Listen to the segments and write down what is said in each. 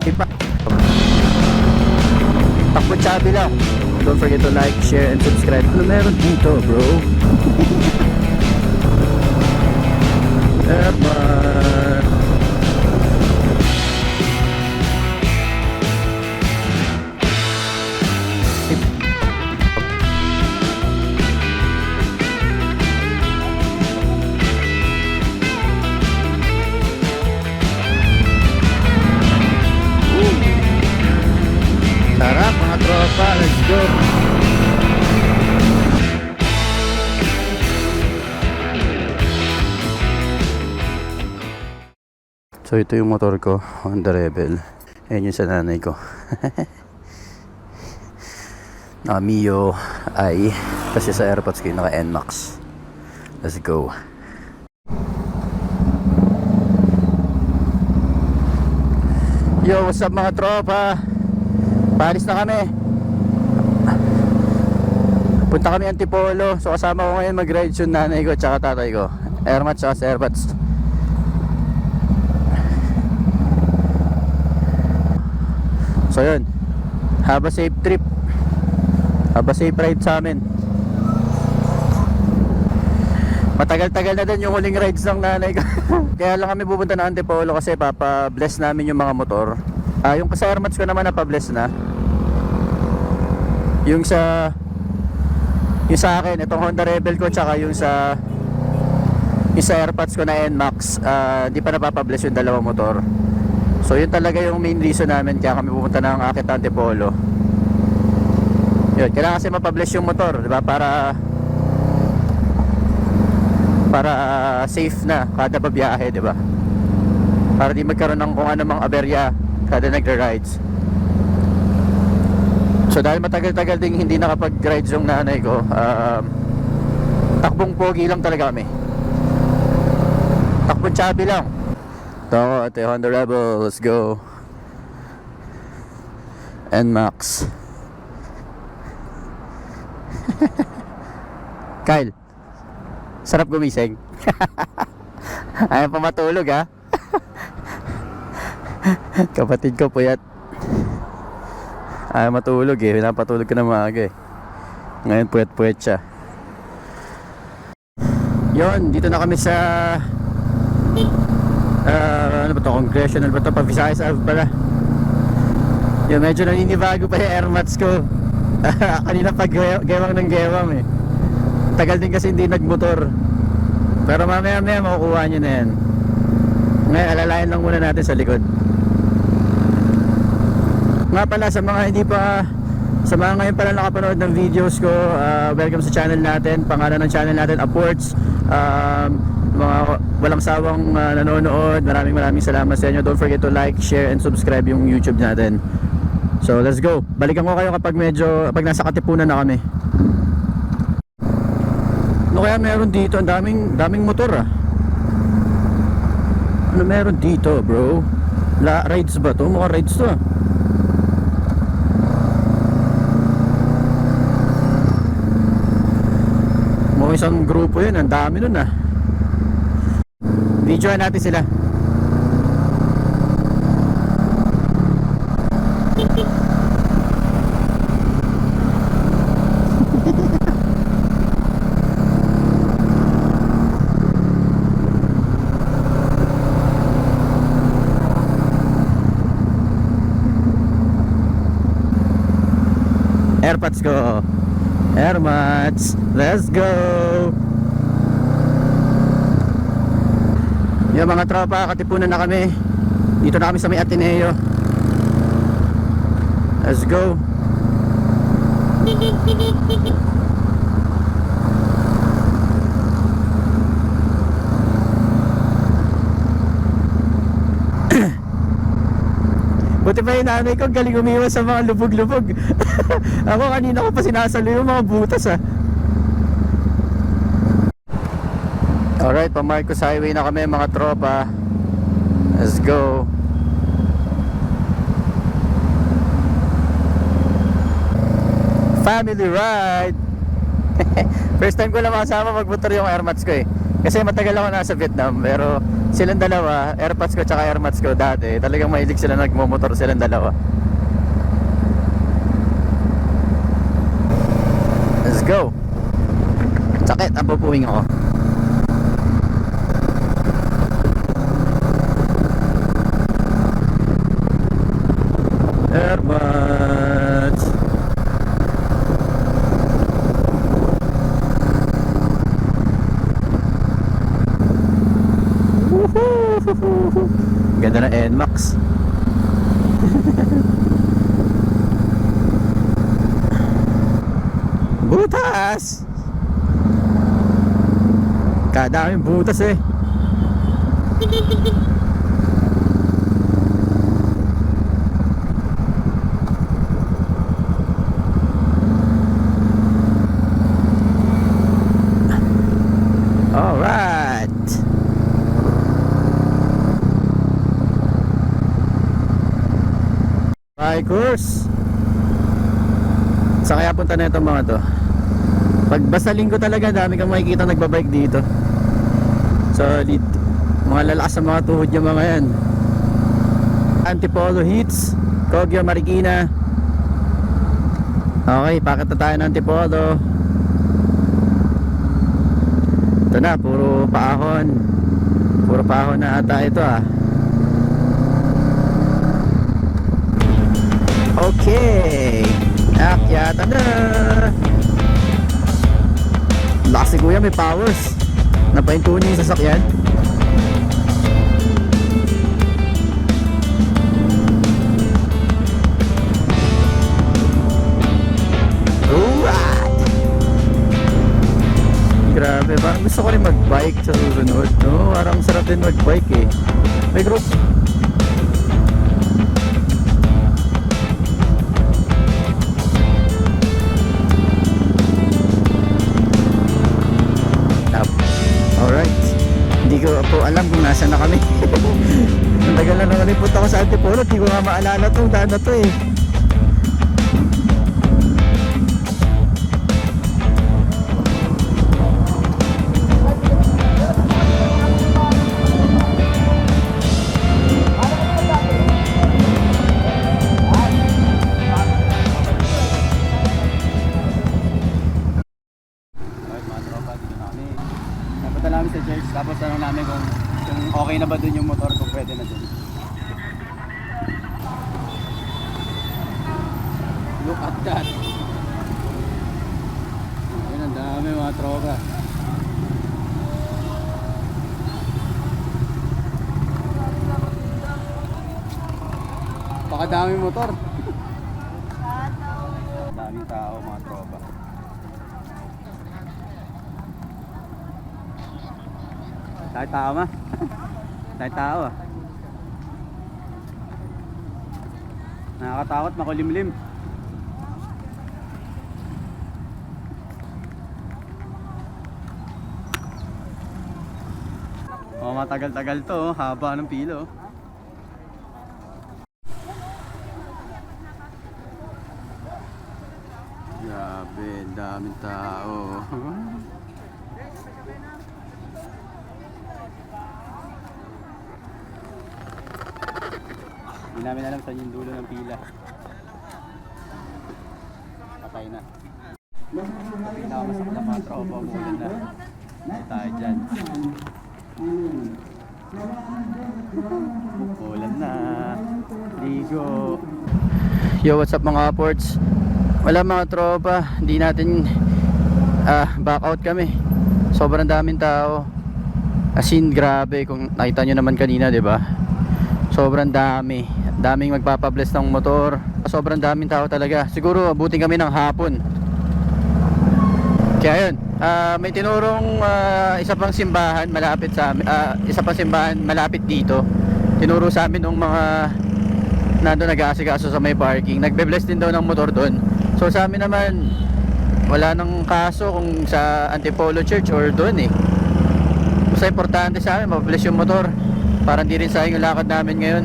Ipa. Takbo chubby lang. Don't forget to like, share, and subscribe. Ano meron dito, bro? Eman. So ito yung motor ko, Honda Rebel. Ayan yung sa nanay ko. naka Mio I. Kasi sa AirPods ko yung naka NMAX. Let's go. Yo, what's up mga tropa? Paris na kami. Punta kami Antipolo. So kasama ko ngayon mag-ride yung nanay ko at tatay ko. Airmat at Airpods. So yun. Have a safe trip. Have a safe ride sa amin. Matagal-tagal na din yung huling rides ng nanay ko. Kaya lang kami pupunta na Antipolo kasi papa-bless namin yung mga motor. Ah, yung sa Airmats ko naman napabless na. Yung sa yung sa akin, itong Honda Rebel ko tsaka yung sa yung sa AirPods ko na NMAX, ah, di pa napapabless yung dalawang motor. So yun talaga yung main reason namin kaya kami pupunta ng Akit Antipolo. Yun, kailangan kasi mapabless yung motor, di ba? Para para ah, safe na kada babiyahe, di ba? Para di magkaroon ng kung ano mang aberya kada nagra-rides. So dahil matagal-tagal ding hindi nakapag-rides yung nanay ko, um, takbong pogi lang talaga kami. Takbong chubby lang. Ito ako, yung Honda Rebel, let's go. NMAX. Kyle, sarap gumising. Ayaw pa matulog ha. Kapatid ko puyat. Ayaw matulog eh. Pinapatulog ka na maaga eh. Ngayon puyat-puyat siya. Yon, dito na kami sa ah, ano ba to? Congressional ba to? Pa-Visayas Ave pala. Yung medyo naninibago pa yung airmats ko. Kanina gawa- gewang ng gewang eh. Tagal din kasi hindi nagmotor. Pero mamaya maya makukuha nyo na yan. Ngayon, alalayan lang muna natin sa likod. Nga pala sa mga hindi pa sa mga ngayon pala nakapanood ng videos ko, ah, welcome sa channel natin. Pangalan ng channel natin, Upwards. Um, mga walang sawang ah, nanonood. Maraming maraming salamat sa inyo. Don't forget to like, share, and subscribe yung YouTube natin. So, let's go. Balikan ko kayo kapag medyo, pag nasa Katipunan na kami. Ano kaya meron dito? Ang daming, daming motor ah. Ano meron dito, bro? La rides ba to? Mukhang rides to ah. Mukhang isang grupo yun. Ang dami nun ah. Videoan natin sila. Airpods ko. Airmats. Let's go. Yung mga tropa, katipunan na kami. Dito na kami sa may Ateneo. Let's go. Buti pa yung nanay ko, galing umiwas sa mga lubog-lubog. Ako kanina ko pa sinasalo yung mga butas ah. Alright, pa Marcos Highway na kami mga tropa. Let's go. Family ride. First time ko lang makasama magmotor yung airmats ko eh. Kasi matagal ako nasa Vietnam pero silang dalawa, airpods ko tsaka airmats ko dati, talagang mahilig sila nagmumotor silang dalawa. Let's go. Sakit, ang pupuwing ako. Airpods. Woohoo! Ganda na NMAX. Butas! Kadaming butas eh. Alright. Bikers. Sa kaya punta na itong mga to. Pag basta linggo talaga, dami kang makikita nagbabike dito. Solid. Mga lalakas sa mga tuhod yung mga yan. Antipolo Hits, Kogyo Marikina. Okay, pakit na tayo ng Antipolo. Ito na, puro paahon. Puro paahon na ata ito ah. Okay. Akyata na. Lakas si kuya, may powers. Napahinto niya yung sasakyan. Alright! Grabe, parang gusto ko rin mag-bike sa susunod, no? Parang sarap din mag-bike eh. May group. Hindi ko po alam kung nasa na kami. Tagal na naman punta ko sa Antipolo, hindi ko nga maalala tong daan na to eh. That! Ayun, ang dami mga tropa. Pakadami motor. Daming tao mga tropa. Tayo tao ma. Tayo tao ah. Nakakatakot, makulimlim. Oh, matagal-tagal to, oh. haba ng pilo. Grabe, daming tao. Hindi namin alam saan yung dulo ng pila. Patay na. Pinakamasakit na mga tropa, umulan na. Tayo dyan. Umulan na. Ligo. Yo, what's up mga ports? Wala mga tropa, hindi natin ah, back out kami. Sobrang daming tao. As in, grabe kung nakita nyo naman kanina, 'di ba? Sobrang dami. Daming magpapabless ng motor. Sobrang daming tao talaga. Siguro abutin kami ng hapon. Kaya yun, ah, may tinurong ah, isa pang simbahan malapit sa amin, ah, isa pang simbahan malapit dito. Tinuro sa amin ng mga nando nag-aasikaso sa may parking. Nagbe-bless din daw ng motor doon. So sa amin naman wala nang kaso kung sa Antipolo Church or doon eh. Basta importante sa amin, mabless yung motor. Para hindi rin sayang yung lakad namin ngayon.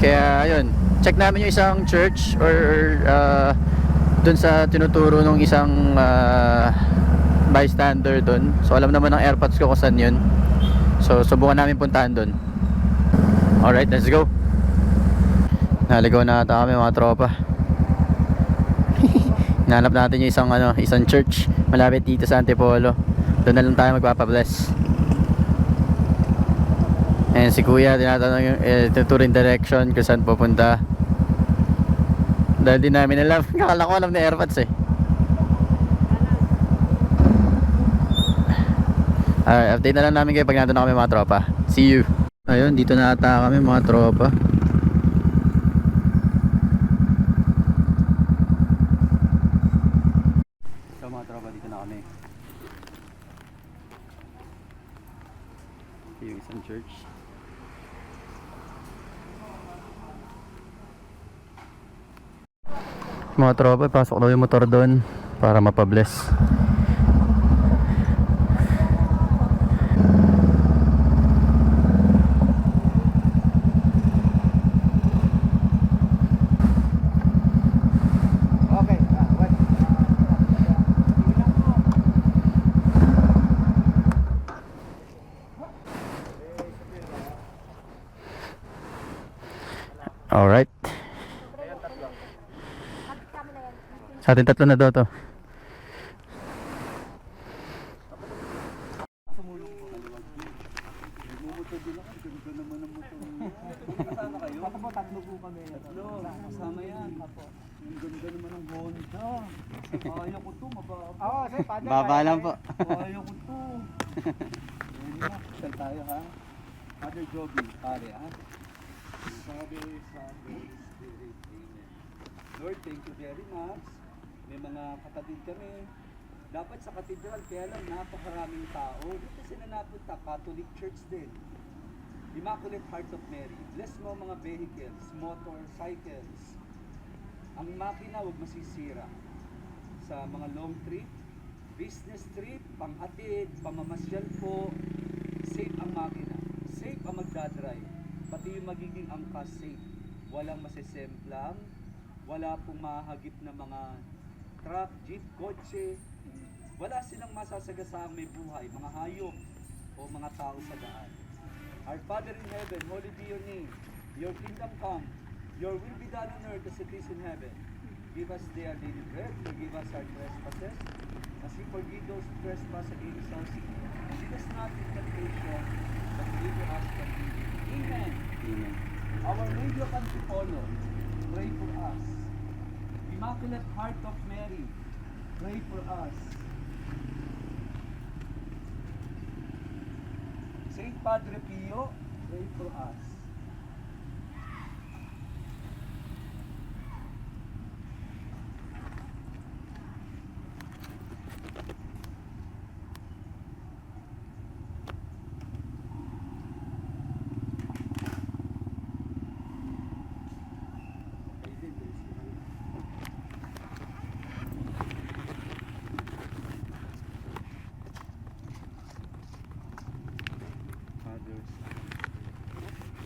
Kaya ayun, check namin yung isang church or uh, doon sa tinuturo ng isang uh, bystander doon. So alam naman ng airpods ko kung saan yun. So subukan namin puntahan doon. Alright, let's go. Naligaw na ata kami mga tropa. Hinanap natin yung isang ano, isang church malapit dito sa Antipolo. Doon na lang tayo magpapabless. And si Kuya tinatanong yung eh, tuturing direction kung saan pupunta. Dahil di namin alam. Kakala ko alam ni Airpods eh. Alright, update na lang namin kayo pag nandun na kami mga tropa. See you. Ayun, dito na ata kami mga tropa. So mga tropa, dito na kami. Church. Mga tropa, pasok daw yung motor doon para mapabless. Okay, ah, what? Alright. Sa atin tatlo na daw to. Baba lang po. Kaya ko to. Tayo ha. Father Joby, pare ha. Amen. Lord, thank you very much. Kapatid kami. Dapat sa katedral, kaya lang napakaraming tao. Dito sila napunta, Catholic Church din. Immaculate Heart of Mary. Bless mo mga vehicles, motorcycles. Ang makina huwag masisira. Sa mga long trip, business trip, panghatid, pamamasyal po, safe ang makina. Safe ang magdadrive. Pati yung magiging angkas safe. Walang masisemplang, wala pong mahagip na mga truck, jeep, kotse. Wala silang masasagasaang may buhay, mga hayop o mga tao sa daan. Our Father in heaven, holy be your name. Your kingdom come. Your will be done on earth as it is in heaven. Give us daily daily bread. Forgive us our trespasses, as we forgive those who trespass against us. And lead us not into temptation, but deliver us from evil. Amen. Amen. Our Lady of Antipolo, pray for us. Immaculate Heart of Mary, pray for us. Saint Padre Pio, pray for us.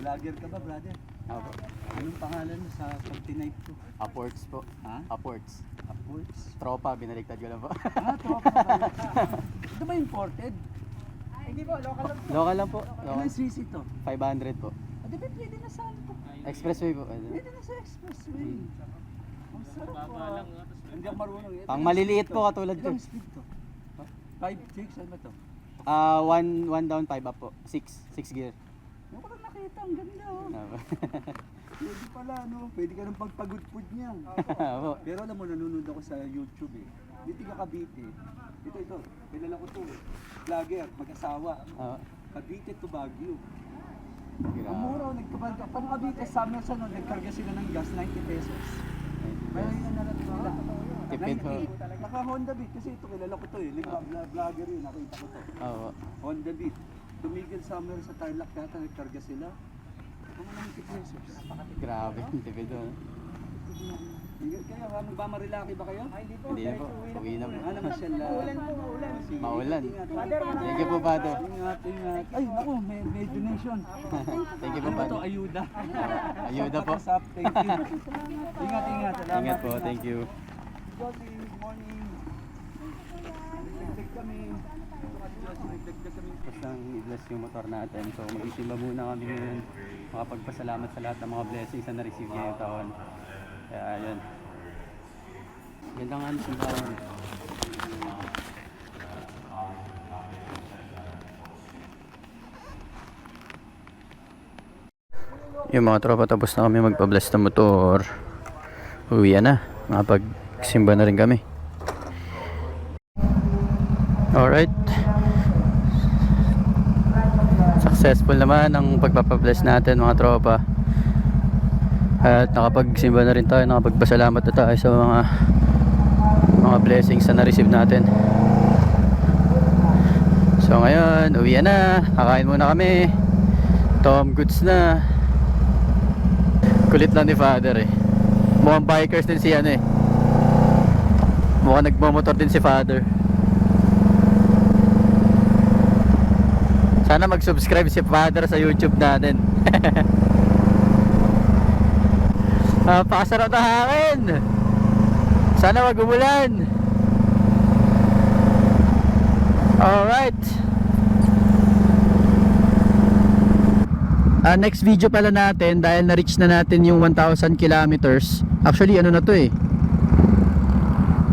Vlogger ka ba, brother? Apo. Anong pangalan mo sa pag tinipe ko? Upwards po. Ha? Upwards. Upwards? Tropa, binaliktad ko lang po. Ah, tropa. Ito ba imported? Hindi po, local lang. Local lang po. Ilan Local. cc to? 500 po. Ah, di ba pwede na sa ano to? Expressway po. Pwede na sa expressway. Ang sarap ah. Hindi ako marunong. Pang maliliit po katulad ko. Ilang speed to? 5, 6, ano ba to? Ah, one, one down, five up po. Six. Six gear. Nakita, ang ganda oh. Pwede pala, no? Pwede ka nang pagpagudpud niyan. Apo. Pero alam mo, nanonood ako sa YouTube eh. Dito ka Cavite. Ito, ito. Kilala ko to eh. Vlogger, mag-asawa. Ah, Cavite to Baguio. Ang mura, nagkabalga. Pang Cavite, summer sa no, nagkarga sila ng gas, 90 pesos. Kaya yun ang narating nila. Tipid ho. 90. Naka Honda Beat kasi ito, kilala ko to eh. Like, vlog- vlogger yun, nakita ko to. Apo. Honda Beat. Tumigil summer sa Tarlac yata, nagkarga sila. Mga 90 pesos. Grabe. Tipid ho. Hindi- Kaya ka, magmamarilaki ba kayo? hindi po. Hindi na po. Uwi na po. Ano, masyal Maulan po, maulan. Maulan. Thank you po, Pato. ingat, ingat. Ay, naku, may, may donation. Thank you po, Ano? Pato. Ayuda. Ayuda po. Thank you. Ingat, ingat. Salamat. Ingat po. Thank you. Good morning. Kami. Nagdagdag kami. Basta i-bless yung motor natin. So mag-isimba muna kami ngayon. Makapagpasalamat sa lahat ng mga blessings na na-receive ngayong taon. Kaya yun. Ganda nga ang simbahan. Yung mga tropa tapos na kami magpa-bless ng motor. Uwi na. Nakapag-simba na rin kami. Alright. Successful naman ang pagpapabless natin mga tropa. At nakapagsimba na rin tayo, nakapagpasalamat na tayo sa mga mga blessings na na-receive natin. So ngayon, uwi na. Kakain muna kami. Tom goods na. Kulit lang ni father eh. Mukhang bikers din si ano eh. Mukhang nagmamotor din si father. Sana mag-subscribe si father sa YouTube natin. Napakasarap na hangin. Sana wag umulan. Alright. Ah, next video pala natin dahil na-reach na natin yung 1,000 kilometers. Actually, ano na to eh?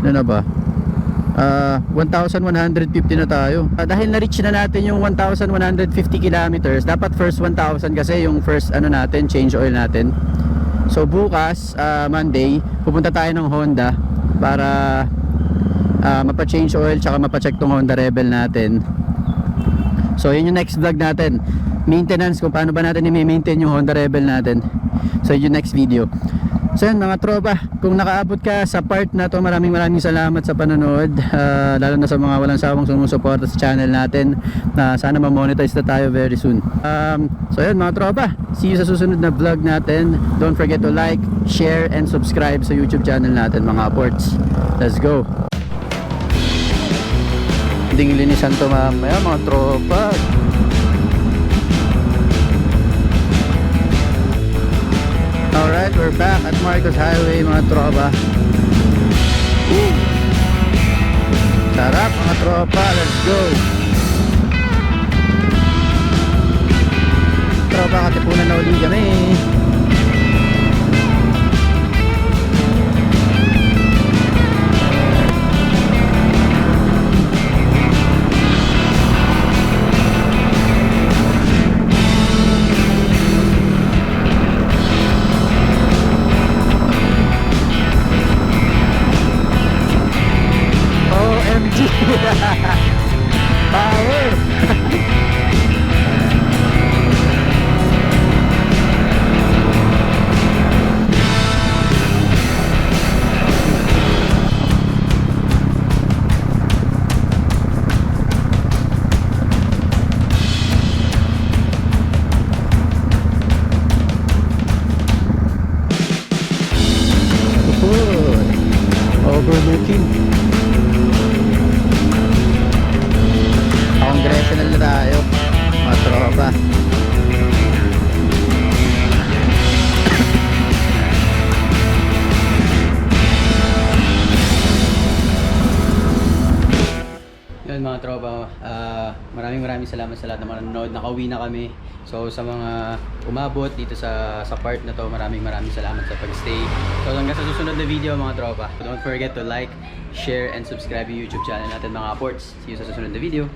Ano na ba? Ah, 1,150 na tayo. Ah, dahil na-reach na natin yung 1,150 kilometers, dapat first 1,000 kasi yung first ano natin, change oil natin. So bukas, ah, Monday, pupunta tayo ng Honda para ah, mapa-change oil tsaka mapa-check tong Honda Rebel natin. So yun yung next vlog natin Maintenance kung paano ba natin i-maintain yung Honda Rebel natin So yun yung next video So yun mga tropa Kung nakaabot ka sa part na to Maraming maraming salamat sa panonood. Ah, Lalo na sa mga walang sawang sumusuporta sa channel natin. Na Sana ma-monetize na tayo very soon. Um, So yun mga tropa See you sa susunod na vlog natin. Don't forget to like, share, and subscribe sa YouTube channel natin mga ports. Let's go. Hindi linisan to mamaya mga tropa Alright, we're back at Marcos Highway mga tropa. Woo! Sarap mga tropa, let's go. Tropa, katipunan na uli kami Valeu! Sa lahat mga nanonood. Nakauwi na kami. So sa mga umabot dito sa sa part na to, maraming maraming salamat sa pagstay. So hanggang sa susunod na video mga tropa. Don't forget to like, share, and subscribe yung YouTube channel natin mga ports. See you sa susunod na video.